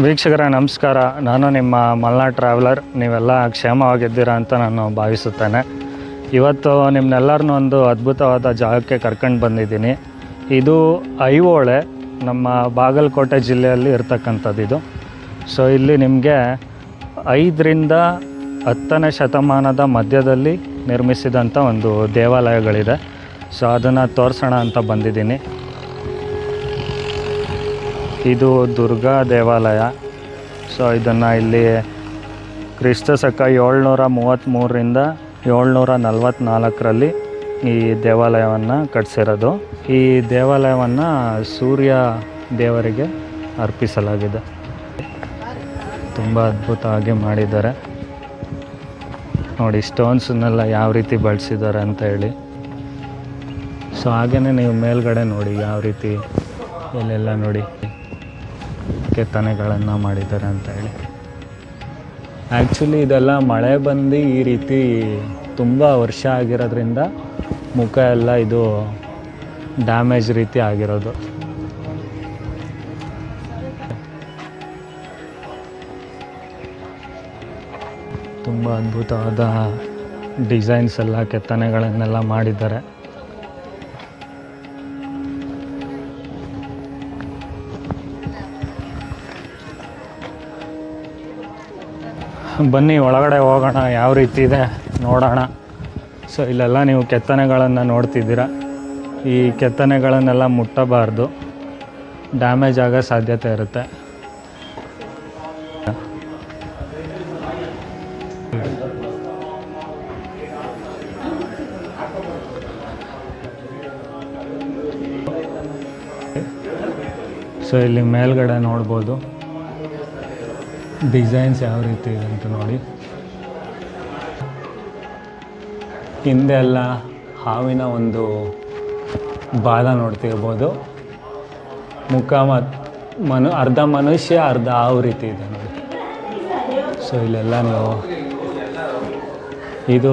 ವೀಕ್ಷಕರ, ನಮಸ್ಕಾರ. ನಾನು ನಿಮ್ಮ ಮಲ್ನಾಡ್ ಟ್ರಾವೆಲರ್. ನೀವೆಲ್ಲ ಕ್ಷೇಮವಾಗಿದ್ದೀರಾ ಅಂತ ನಾನು ಭಾವಿಸುತ್ತೇನೆ. ಇವತ್ತು ನಿಮ್ಮನ್ನೆಲ್ಲರನ್ನೂ ಒಂದು ಅದ್ಭುತವಾದ ಜಾಗಕ್ಕೆ ಕರ್ಕೊಂಡು ಬಂದಿದ್ದೀನಿ. ಇದು ಐಹೊಳೆ, ನಮ್ಮ ಬಾಗಲಕೋಟೆ ಜಿಲ್ಲೆಯಲ್ಲಿ ಇರ್ತಕ್ಕಂಥದ್ದು ಇದು. ಸೊ ಇಲ್ಲಿ ನಿಮಗೆ ಐದರಿಂದ ಹತ್ತನೇ ಶತಮಾನದ ಮಧ್ಯದಲ್ಲಿ ನಿರ್ಮಿಸಿದಂಥ ಒಂದು ದೇವಾಲಯಗಳಿದೆ. ಸೊ ಅದನ್ನು ತೋರಿಸೋಣ ಅಂತ ಬಂದಿದ್ದೀನಿ. ಇದು ದುರ್ಗಾ ದೇವಾಲಯ. ಸೊ ಇದನ್ನು ಇಲ್ಲಿ ಕ್ರಿಸ್ತ ಶಕ ಏಳ್ನೂರ ಮೂವತ್ತ್ಮೂರರಿಂದ ಏಳ್ನೂರ ನಲವತ್ತ್ನಾಲ್ಕರಲ್ಲಿ ಈ ದೇವಾಲಯವನ್ನು ಕಟ್ಟಿಸಿರೋದು ಈ ದೇವಾಲಯವನ್ನು ಸೂರ್ಯ ದೇವರಿಗೆ ಅರ್ಪಿಸಲಾಗಿದೆ. ತುಂಬ ಅದ್ಭುತವಾಗಿ ಮಾಡಿದ್ದಾರೆ. ನೋಡಿ ಸ್ಟೋನ್ಸನ್ನೆಲ್ಲ ಯಾವ ರೀತಿ ಬಳಸಿದ್ದಾರೆ ಅಂತ ಹೇಳಿ. ಸೊ ಹಾಗೆಯೇ ನೀವು ಮೇಲ್ಗಡೆ ನೋಡಿ, ಯಾವ ರೀತಿ ಇಲ್ಲೆಲ್ಲ ನೋಡಿ. ಕೆತ್ತನೆಗಳನ್ನು ಮಾಡಿದ್ದಾರೆ ಅಂತ ಹೇಳಿ. ಆ್ಯಕ್ಚುಲಿ ಇದೆಲ್ಲ ಮಳೆ ಬಂದು ಈ ರೀತಿ ತುಂಬ ವರ್ಷ ಆಗಿರೋದ್ರಿಂದ ಮುಖ ಎಲ್ಲ ಇದು ಡ್ಯಾಮೇಜ್ ರೀತಿ ಆಗಿರೋದು. ತುಂಬ ಅದ್ಭುತವಾದ ಡಿಸೈನ್ಸ್ ಎಲ್ಲ ಕೆತ್ತನೆಗಳನ್ನೆಲ್ಲ ಮಾಡಿದ್ದಾರೆ. ಬನ್ನಿ, ಒಳಗಡೆ ಹೋಗೋಣ, ಯಾವ ರೀತಿ ಇದೆ ನೋಡೋಣ. ಸೊ ಇಲ್ಲೆಲ್ಲ ನೀವು ಕೆತ್ತನೆಗಳನ್ನು ನೋಡ್ತಿದ್ದೀರ. ಈ ಕೆತ್ತನೆಗಳನ್ನೆಲ್ಲ ಮುಟ್ಟಬಾರ್ದು. ಡ್ಯಾಮೇಜ್ ಆಗೋ ಸಾಧ್ಯತೆ ಇರುತ್ತೆ. ಸೊ ಇಲ್ಲಿ ಮೇಲ್ಗಡೆ ನೋಡ್ಬೋದು. ಡಿಸೈನ್ಸ್ ಯಾವ ರೀತಿ ಇದೆ ಅಂತ ನೋಡಿ. ಹಿಂದೆ ಎಲ್ಲ ಹಾವಿನ ಒಂದು ಬಾಲ ನೋಡ್ತಿರ್ಬೋದು. ಮುಖ ಮತ್ತು ಮನು ಅರ್ಧ ಮನುಷ್ಯ, ಅರ್ಧ ಹಾವು ರೀತಿ ಇದೆ ನೋಡಿ. ಸೊ ಇಲ್ಲೆಲ್ಲ ನೀವು ಇದು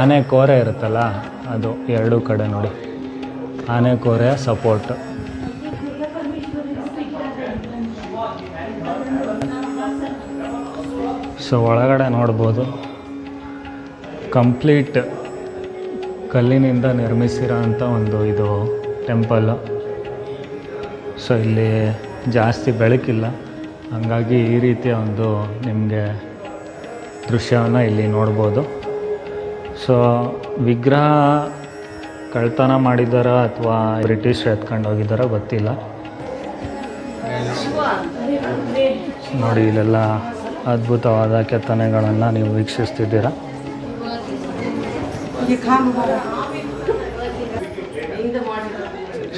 ಆನೆ ಕೋರೆ ಇರುತ್ತಲ್ಲ, ಅದು ಎರಡೂ ಕಡೆ ನೋಡಿ. ಆನೆ ಕೋರೆ ಸಪೋರ್ಟ್ ಸೊ ಒಳಗಡೆ ನೋಡ್ಬೋದು. ಕಂಪ್ಲೀಟ್ ಕಲ್ಲಿನಿಂದ ನಿರ್ಮಿಸಿರೋ ಅಂಥ ಒಂದು ಇದು ಟೆಂಪಲ್. ಸೊ ಇಲ್ಲಿ ಜಾಸ್ತಿ ಬೆಳಕಿಲ್ಲ. ಹಾಗಾಗಿ ಈ ರೀತಿಯ ಒಂದು ನಿಮಗೆ ದೃಶ್ಯವನ್ನು ಇಲ್ಲಿ ನೋಡ್ಬೋದು. ಸೊ ವಿಗ್ರಹ ಕಳ್ತನ ಮಾಡಿದಾರ ಅಥವಾ ಬ್ರಿಟಿಷ್ ಎತ್ಕೊಂಡು ಹೋಗಿದ್ದಾರ ಗೊತ್ತಿಲ್ಲ. ನೋಡಿ ಇಲ್ಲೆಲ್ಲ ಅದ್ಭುತವಾದ ಕೆತ್ತನೆಗಳನ್ನು ನೀವು ವೀಕ್ಷಿಸ್ತಿದ್ದೀರಾ?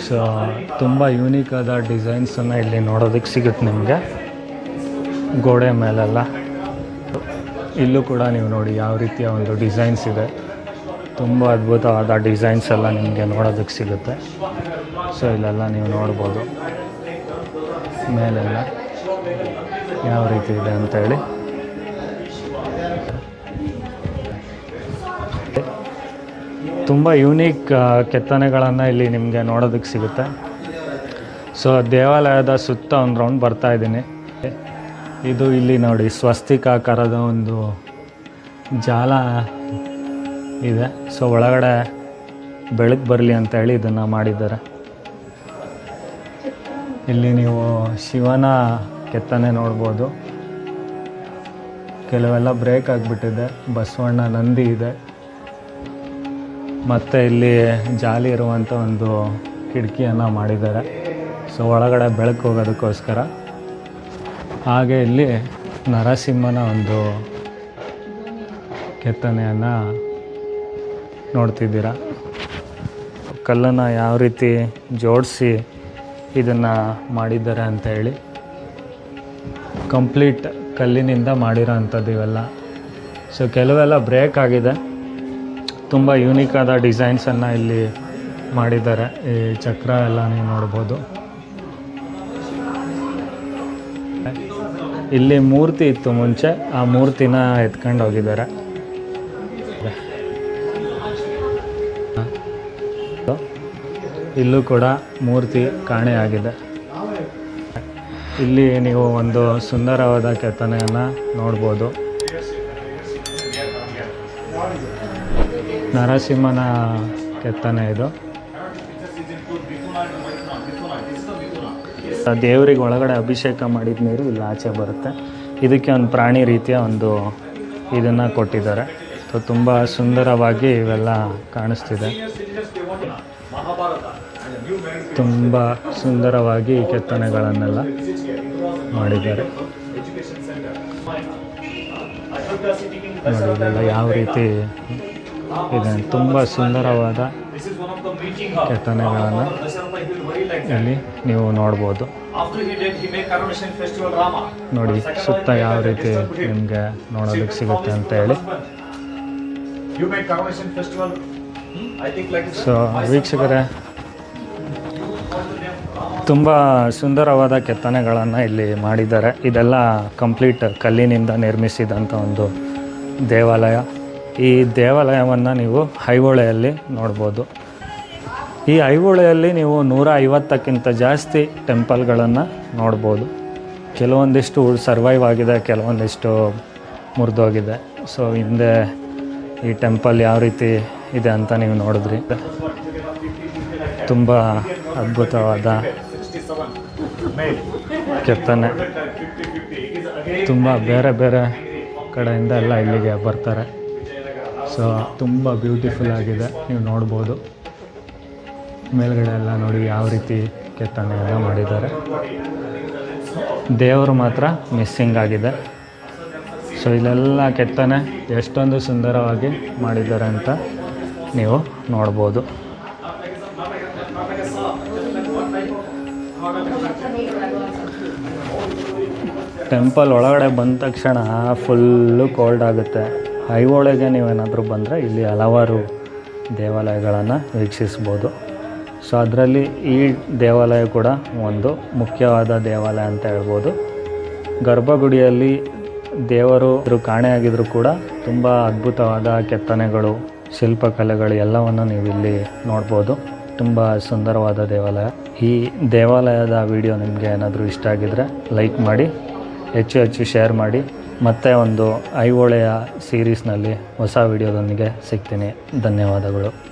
ಸೊ ತುಂಬ ಯೂನಿಕ್ ಆದ ಡಿಸೈನ್ಸನ್ನು ಇಲ್ಲಿ ನೋಡೋದಕ್ಕೆ ಸಿಗುತ್ತೆ ನಿಮಗೆ. ಗೋಡೆ ಮೇಲೆಲ್ಲ. ಇಲ್ಲೂ ಕೂಡ ನೀವು ನೋಡಿ ಯಾವ ರೀತಿಯ ಒಂದು ಡಿಸೈನ್ಸ್ ಇದೆ. ತುಂಬ ಅದ್ಭುತವಾದ ಡಿಸೈನ್ಸ್ ಎಲ್ಲ ನಿಮಗೆ ನೋಡೋದಕ್ಕೆ ಸಿಗುತ್ತೆ. ಸೊ ಇಲ್ಲೆಲ್ಲ ನೀವು ನೋಡ್ಬೋದು. ಮೇಲೆಲ್ಲ. ಯಾವ ರೀತಿ ಇದೆ ಅಂತ ಹೇಳಿ. ತುಂಬ ಯೂನಿಕ್ ಕೆತ್ತನೆಗಳನ್ನು ಇಲ್ಲಿ ನಿಮಗೆ ನೋಡೋದಕ್ಕೆ ಸಿಗುತ್ತೆ. ಸೊ ದೇವಾಲಯದ ಸುತ್ತ ಒಂದು ರೌಂಡ್ ಬರ್ತಾ ಇದ್ದೀನಿ. ಇದು ಇಲ್ಲಿ ನೋಡಿ, ಸ್ವಸ್ತಿಕ್ ಆಕಾರದ ಒಂದು ಜಾಲ ಇದೆ. ಸೊ ಒಳಗಡೆ ಬೆಳಕು ಬರಲಿ ಅಂತ ಹೇಳಿ ಇದನ್ನು ಮಾಡಿದ್ದಾರೆ. ಇಲ್ಲಿ ನೀವು ಶಿವನ ಕೆತ್ತನೆ ನೋಡ್ಬೋದು. ಕೆಲವೆಲ್ಲ ಬ್ರೇಕ್ ಆಗಿಬಿಟ್ಟಿದೆ. ಬಸವಣ್ಣ ನಂದಿ ಇದೆ. ಮತ್ತು ಇಲ್ಲಿ ಜಾಲಿ ಇರುವಂಥ ಒಂದು ಕಿಟಕಿಯನ್ನು ಮಾಡಿದ್ದಾರೆ. ಸೊ ಒಳಗಡೆ ಬೆಳಕು ಹೋಗೋದಕ್ಕೋಸ್ಕರ. ಹಾಗೆ ಇಲ್ಲಿ ನರಸಿಂಹನ ಒಂದು ಕೆತ್ತನೆಯನ್ನು ನೋಡ್ತಿದ್ದೀರಾ. ಕಲ್ಲನ್ನು ಯಾವ ರೀತಿ ಜೋಡಿಸಿ ಇದನ್ನು ಮಾಡಿದ್ದಾರೆ ಅಂತ ಹೇಳಿ. ಕಂಪ್ಲೀಟ್ ಕಲ್ಲಿನಿಂದ ಮಾಡಿರೋ ಅಂಥದ್ದು ಇವೆಲ್ಲ. ಸೊ ಕೆಲವೆಲ್ಲ ಬ್ರೇಕ್ ಆಗಿದೆ. ತುಂಬ ಯೂನಿಕ್ ಆದ ಡಿಸೈನ್ಸನ್ನು ಇಲ್ಲಿ ಮಾಡಿದ್ದಾರೆ. ಈ ಚಕ್ರ ಎಲ್ಲ ನೀವು ನೋಡ್ಬೋದು. ಇಲ್ಲಿ ಮೂರ್ತಿ ಇತ್ತು ಮುಂಚೆ. ಆ ಮೂರ್ತಿನ ಎತ್ಕೊಂಡು ಹೋಗಿದ್ದಾರೆ. ಇಲ್ಲೂ ಕೂಡ ಮೂರ್ತಿ ಕಾಣೆಯಾಗಿದೆ. ಇಲ್ಲಿ ನೀವು ಒಂದು ಸುಂದರವಾದ ಕೆತ್ತನೆಯನ್ನು ನೋಡ್ಬೋದು. ನರಸಿಂಹನ ಕೆತ್ತನೆ ಇದು. ದೇವರಿಗೆ ಒಳಗಡೆ ಅಭಿಷೇಕ ಮಾಡಿದ ನೀರು ಇಲ್ಲಿ ಆಚೆ ಬರುತ್ತೆ. ಇದಕ್ಕೆ ಒಂದು ಪ್ರಾಣಿ ರೀತಿಯ ಒಂದು ಇದನ್ನು ಕೊಟ್ಟಿದ್ದಾರೆ. ಸೊ, ತುಂಬ ಸುಂದರವಾಗಿ ಇವೆಲ್ಲ ಕಾಣಿಸ್ತಿದೆ. ತುಂಬ ಸುಂದರವಾಗಿ ಕೆತ್ತನೆಗಳನ್ನೆಲ್ಲ ಮಾಡಿದ್ದಾರೆ. ಯಾವ ರೀತಿ ಇದೆ. ತುಂಬ ಸುಂದರವಾದ ಕೆತ್ತನೆಗಳನ್ನು ಇಲ್ಲಿ ನೀವು ನೋಡ್ಬೋದು. ನೋಡಿ ಸುತ್ತ ಯಾವ ರೀತಿ ನಿಮಗೆ ನೋಡೋದಕ್ಕೆ ಸಿಗುತ್ತೆ ಅಂತ ಹೇಳಿ. ಸೊ made ತುಂಬ ಸುಂದರವಾದ ಕೆತ್ತನೆಗಳನ್ನು ಇಲ್ಲಿ ಮಾಡಿದ್ದಾರೆ. ಇದೆಲ್ಲ ಕಂಪ್ಲೀಟ್ ಕಲ್ಲಿನಿಂದ ನಿರ್ಮಿಸಿದಂಥ ಒಂದು ದೇವಾಲಯ. ಈ ದೇವಾಲಯವನ್ನು ನೀವು ಐಹೊಳೆಯಲ್ಲಿ ನೋಡ್ಬೋದು. ಈ ಐಹೊಳೆಯಲ್ಲಿ ನೀವು ನೂರ ಐವತ್ತಕ್ಕಿಂತ ಜಾಸ್ತಿ ಟೆಂಪಲ್ಗಳನ್ನು ನೋಡ್ಬೋದು. ಕೆಲವೊಂದಿಷ್ಟು ಸರ್ವೈವ್ ಆಗಿದೆ, ಕೆಲವೊಂದಿಷ್ಟು ಮುರಿದೋಗಿದೆ. ಸೊ, ಹಿಂದೆ ಈ ಟೆಂಪಲ್ ಯಾವ ರೀತಿ ಇದೆ ಅಂತ ನೀವು ನೋಡಿದ್ರಿ. ತುಂಬ ಅದ್ಭುತವಾದ 67. Made. ಕೆತ್ತನೆ 50 50. It is again. ತುಂಬ ಬೇರೆ ಬೇರೆ ಕಡೆಯಿಂದ ಎಲ್ಲ ಇಲ್ಲಿಗೆ ಬರ್ತಾರೆ ಸೊ ತುಂಬ ಬ್ಯೂಟಿಫುಲ್ ಆಗಿದೆ ನೀವು ನೋಡ್ಬೋದು ಮೇಲ್ಗಡೆ ಎಲ್ಲ ನೋಡಿ ಯಾವ ರೀತಿ ಕೆತ್ತನೆ ಎಲ್ಲ ಮಾಡಿದ್ದಾರೆ ದೇವರು ಮಾತ್ರ ಮಿಸ್ಸಿಂಗ್ ಆಗಿದೆ ಸೊ ಇಲ್ಲೆಲ್ಲ ಕೆತ್ತನೆ ಎಷ್ಟೊಂದು ಸುಂದರವಾಗಿ ಮಾಡಿದ್ದಾರೆ ಅಂತ ನೀವು ನೋಡ್ಬೋದು ಟೆಂಪಲ್ ಒಳಗಡೆ ಬಂದ ತಕ್ಷಣ ಫುಲ್ಲು ಕೋಲ್ಡ್ ಆಗುತ್ತೆ. ಐಹೊಳೆಗೆ ನೀವೇನಾದರೂ ಬಂದರೆ ಇಲ್ಲಿ ಹಲವಾರು ದೇವಾಲಯಗಳನ್ನು ವೀಕ್ಷಿಸ್ಬೋದು. ಸೊ ಅದರಲ್ಲಿ ಈ ದೇವಾಲಯ ಕೂಡ ಒಂದು ಮುಖ್ಯವಾದ ದೇವಾಲಯ ಅಂತ ಹೇಳ್ಬೋದು. ಗರ್ಭಗುಡಿಯಲ್ಲಿ ದೇವರು ಕಾಣೆಯಾಗಿದ್ದರೂ ಕೂಡ ತುಂಬ ಅದ್ಭುತವಾದ ಕೆತ್ತನೆಗಳು, ಶಿಲ್ಪಕಲೆಗಳು ಎಲ್ಲವನ್ನು ನೀವು ಇಲ್ಲಿ ನೋಡ್ಬೋದು. ತುಂಬ ಸುಂದರವಾದ ದೇವಾಲಯ. ಈ ದೇವಾಲಯದ ವಿಡಿಯೋ ನಿಮಗೆ ಏನಾದರೂ ಇಷ್ಟ ಆಗಿದರೆ ಲೈಕ್ ಮಾಡಿ, ಹೆಚ್ಚು ಹೆಚ್ಚು ಶೇರ್ ಮಾಡಿ. ಮತ್ತೆ ಒಂದು ಐಹೊಳೆಯ ಸೀರೀಸ್ನಲ್ಲಿ ಹೊಸ ವಿಡಿಯೋದೊಂದಿಗೆ ಸಿಗ್ತೀನಿ. ಧನ್ಯವಾದಗಳು.